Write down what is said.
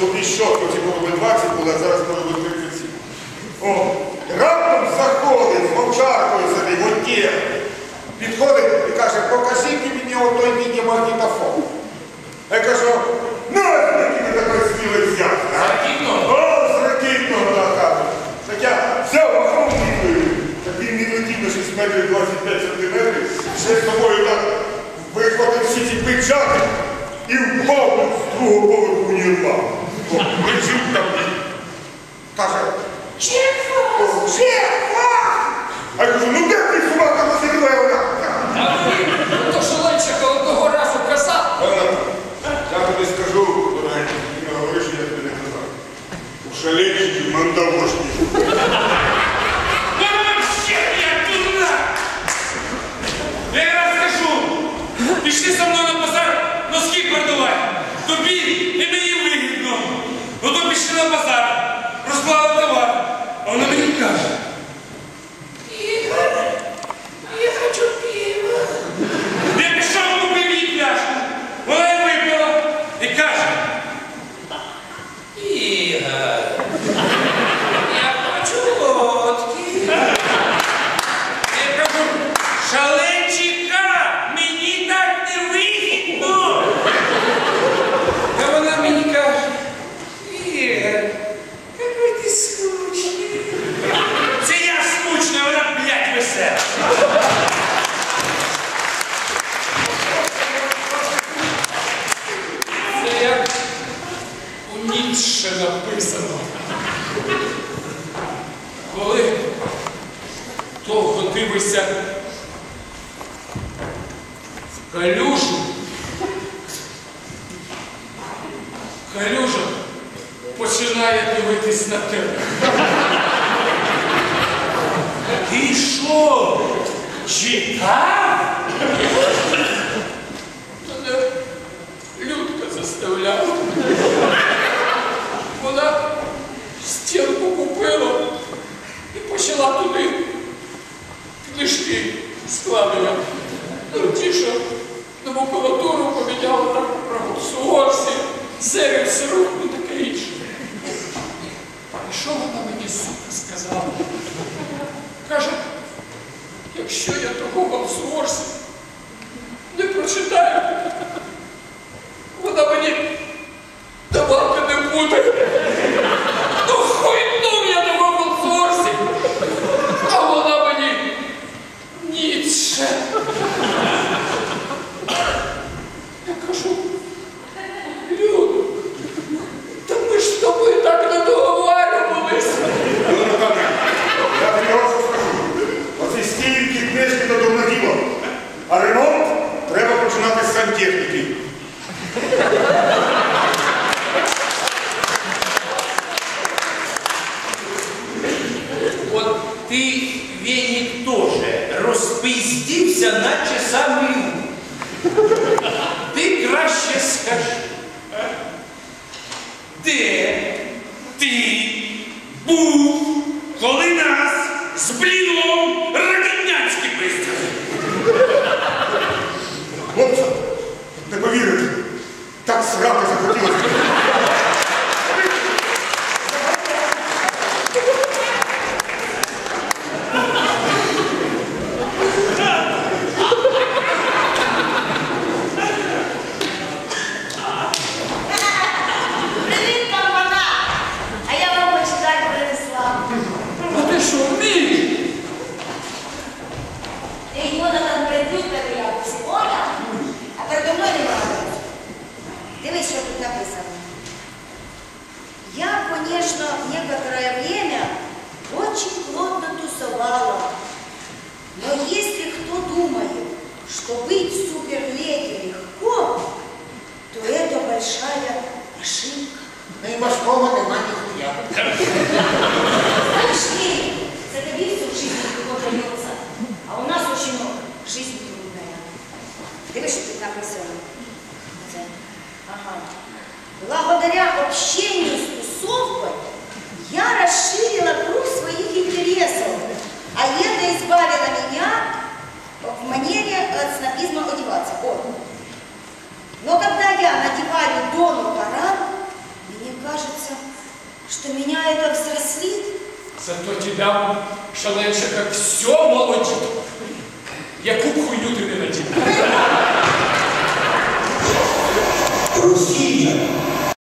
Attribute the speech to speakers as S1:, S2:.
S1: зубні щотки, ці було би 20 були, а зараз може бути 37. О, раптом заходить з мовчаркою собі, вольтєр. Підходить і каже, покажіть мені отой відеомагнітофон. А Я кажу, ну, який ти такий смілий взяв. а?»
S2: Ракітного?
S1: О, з ракітного, кажу. Так я взяв мітою. Так він не летів на 6 метрів 25 сантиметрів. Ще з тобою так вихватив всі ці печати і впав з другого поверху універмагу. О, Лежить там. Каже,
S3: Чехов! Чехов!
S1: а я кажу, ну де ти собака Василевна?
S2: То що Ленчика одного разу казав.
S1: Я тобі скажу, дорогенький, ти не говориш, я тобі не казав. У шаленщиків мандавошні.
S4: Розкажу! Пішли со мною на базар носки продавати. Тобі і мені. Ну то пішли на базар, розклали товар. А вона мені каже,
S3: Игорь, я хочу пива.
S4: я пішов купив їй пляшку. Вона й випила і каже,
S2: Ігор, я хочу водки.
S4: я кажу, шаленчика, мені так не вигідно.
S2: А вона мені каже, Ігор, який ти скучний.
S4: Це я скучна, вона, блядь, весела.
S2: Це як у Ніцше написано. Коли довго дивишся в калюжу, калюжа починає дивитись на тебе.
S4: Ти що? Читав?
S2: Мене Людка заставляла. Вона стінку купила і почала туди книжки складувати. Ну, ті, що на макулатуру поміняла там про Суорсі, серію сироп і таке інше. І що вона мені сука сказала? Каже, якщо я того Волсуорсі не прочитаю, вона мені давати не буде. Ну хуйну я давав Волсуорсі, а вона мені Ніцше. Я кажу, Люду, та ми ж з тобою так не договарювалися.
S1: Ну, Наталя, я тобі ось що скажу. Оці стільки книжки до дурноділо. А ремонт треба починати з сантехніки.
S5: От ти, Венік, теж наче самий ум. Ти краще скажи,
S4: Де ти був, коли нас з бліном Ракетнянський пиздили?
S1: Хлопці, не повірите, так срати захотілося.
S3: Я, конечно, некоторое время очень плотно тусовала. Но если кто думает, что быть суперледи легко, то это большая ошибка. Антону Таран, мне кажется, что меня это взрослит.
S2: Зато тебя, шаленше, как все молодит. Яку хуйню ти не надів?
S6: Росія!